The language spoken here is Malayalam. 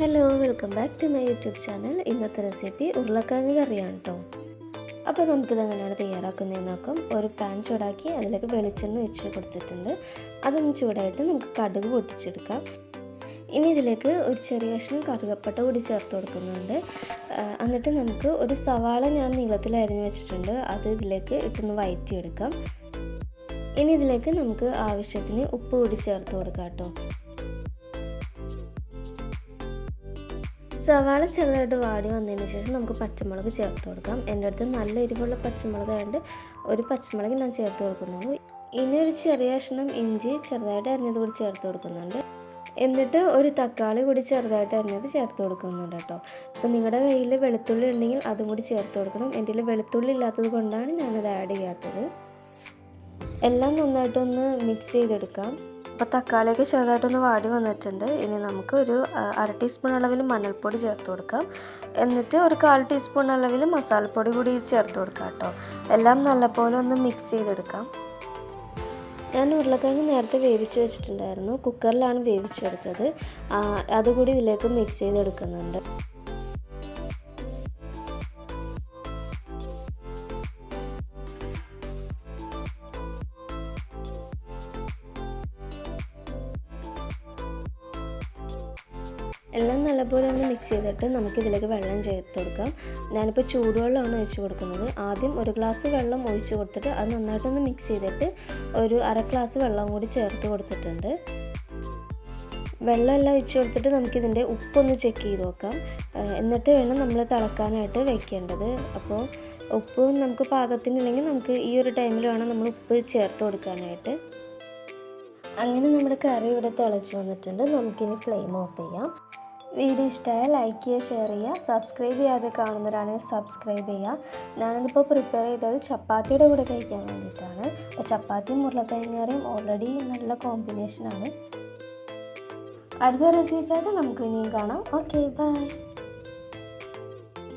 Hello welcome back to my YouTube channel. ഇന്നത്തെ റെസിപ്പി ഉരുളക്കിഴങ്ങ് കറിയാണ് കേട്ടോ അപ്പോൾ നമുക്കിത് എങ്ങനെയാണ് തയ്യാറാക്കുന്നതെന്ന് നോക്കാം. ഒരു പാൻ ചൂടാക്കി അതിലേക്ക് വെളിച്ചെണ്ണ ഒഴിച്ച് കൊടുത്തിട്ടുണ്ട്. അതൊന്ന് ചൂടായിട്ട് നമുക്ക് കടുക് പൊട്ടിച്ചെടുക്കാം. ഇനി ഇതിലേക്ക് ഒരു ചെറിയ കഷ്ണം കറുകപ്പട്ട കൂടി ചേർത്ത് കൊടുക്കുന്നുണ്ട്. എന്നിട്ട് നമുക്ക് ഒരു സവാള ഞാൻ നീളത്തിൽ അരിഞ്ഞു വെച്ചിട്ടുണ്ട്. അത് ഇതിലേക്ക് ഇട്ടൊന്ന് വയറ്റിയെടുക്കാം. ഇനി ഇതിലേക്ക് നമുക്ക് ആവശ്യത്തിന് ഉപ്പ് കൂടി ചേർത്ത് കൊടുക്കാം കേട്ടോ സവാള ചെറുതായിട്ട് വാടി വന്നതിന് ശേഷം നമുക്ക് പച്ചമുളക് ചേർത്ത് കൊടുക്കാം. എന്റെ അടുത്ത് നല്ല എരിവുള്ള പച്ചമുളക് ആയതുകൊണ്ട് ഒരു പച്ചമുളക് ഞാൻ ചേർത്ത് കൊടുക്കുന്നുള്ളൂ. ഇനി ഒരു ചെറിയ കഷ്ണം ഇഞ്ചി ചെറുതായിട്ട് അരിഞ്ഞത് കൂടി ചേർത്ത് കൊടുക്കുന്നുണ്ട്. എന്നിട്ട് ഒരു തക്കാളി കൂടി ചെറുതായിട്ട് അരിഞ്ഞത് ചേർത്ത് കൊടുക്കുന്നുണ്ട് കേട്ടോ. അപ്പോൾ നിങ്ങളുടെ കയ്യിൽ വെളുത്തുള്ളി ഉണ്ടെങ്കിൽ അതും കൂടി ചേർത്ത് കൊടുക്കണം. എന്റെ കയ്യിൽ വെളുത്തുള്ളി ഇല്ലാത്തത് കൊണ്ടാണ് ഞാനത് ആഡ് ചെയ്യാത്തത്. എല്ലാം നന്നായിട്ടൊന്ന് മിക്സ് ചെയ്തെടുക്കാം. അപ്പോൾ തക്കാളിയൊക്കെ ചെറുതായിട്ടൊന്ന് വാടി വന്നിട്ടുണ്ട്. ഇനി നമുക്ക് ഒരു അര ടീസ്പൂൺ അളവിൽ മഞ്ഞൾപ്പൊടി ചേർത്ത് കൊടുക്കാം. എന്നിട്ട് ഒരു കാൽ ടീസ്പൂൺ അളവിൽ മസാലപ്പൊടി കൂടി ചേർത്ത് കൊടുക്കാം കേട്ടോ. എല്ലാം നല്ലപോലെ ഒന്ന് മിക്സ് ചെയ്തെടുക്കാം. ഞാൻ ഉരുളക്കിഴങ്ങ് നേരത്തെ വേവിച്ച് വെച്ചിട്ടുണ്ടായിരുന്നു. കുക്കറിലാണ് വേവിച്ചെടുത്തത്. അതുകൂടി ഇതിലേക്ക് മിക്സ് ചെയ്തെടുക്കുന്നുണ്ട്. എല്ലാം നല്ലപോലെ ഒന്ന് മിക്സ് ചെയ്തിട്ട് നമുക്ക് ഇതിലേക്ക് വെള്ളം ചേർത്ത് കൊടുക്കാം. ഞാനിപ്പോൾ ചൂടുവെള്ളമാണ് ഒഴിച്ച് കൊടുക്കുന്നത്. ആദ്യം ഒരു ഗ്ലാസ് വെള്ളം ഒഴിച്ച് കൊടുത്തിട്ട് അത് നന്നായിട്ടൊന്ന് മിക്സ് ചെയ്തിട്ട് ഒരു അര ഗ്ലാസ് വെള്ളം കൂടി ചേർത്ത് കൊടുത്തിട്ടുണ്ട്. വെള്ളമെല്ലാം ഒഴിച്ച് കൊടുത്തിട്ട് നമുക്കിതിന്റെ ഉപ്പൊന്ന് ചെക്ക് ചെയ്ത് നോക്കാം. എന്നിട്ട് വേണം നമ്മൾ തിളക്കാനായിട്ട് വെക്കേണ്ടത്. അപ്പോൾ ഉപ്പ് നമുക്ക് പാകത്തിനില്ലെങ്കിൽ നമുക്ക് ഈ ഒരു ടൈമിൽ വേണം നമ്മൾ ഉപ്പ് ചേർത്ത് കൊടുക്കാനായിട്ട്. അങ്ങനെ നമ്മുടെ കറി ഇവിടെ തിളച്ച് വന്നിട്ടുണ്ട്. നമുക്കിനി ഫ്ലെയിം ഓഫ് ചെയ്യാം. വീഡിയോ ഇഷ്ടമായാൽ ലൈക്ക് ചെയ്യുക ഷെയർ ചെയ്യുക. സബ്സ്ക്രൈബ് ചെയ്യാതെ കാണുന്നവരാണെങ്കിൽ സബ്സ്ക്രൈബ് ചെയ്യുക. ഞാനിതിപ്പോൾ പ്രിപ്പയർ ചെയ്തത് ചപ്പാത്തിയുടെ കൂടെ കഴിക്കാൻ വേണ്ടിയിട്ടാണ്. അപ്പോൾ ചപ്പാത്തിയും ഉരുളക്കിഴങ്ങറിയും ഓൾറെഡി നല്ല കോമ്പിനേഷനാണ് അടുത്ത റെസിപ്പിയായിട്ട് നമുക്ക് ഇനിയും കാണാം. Okay bye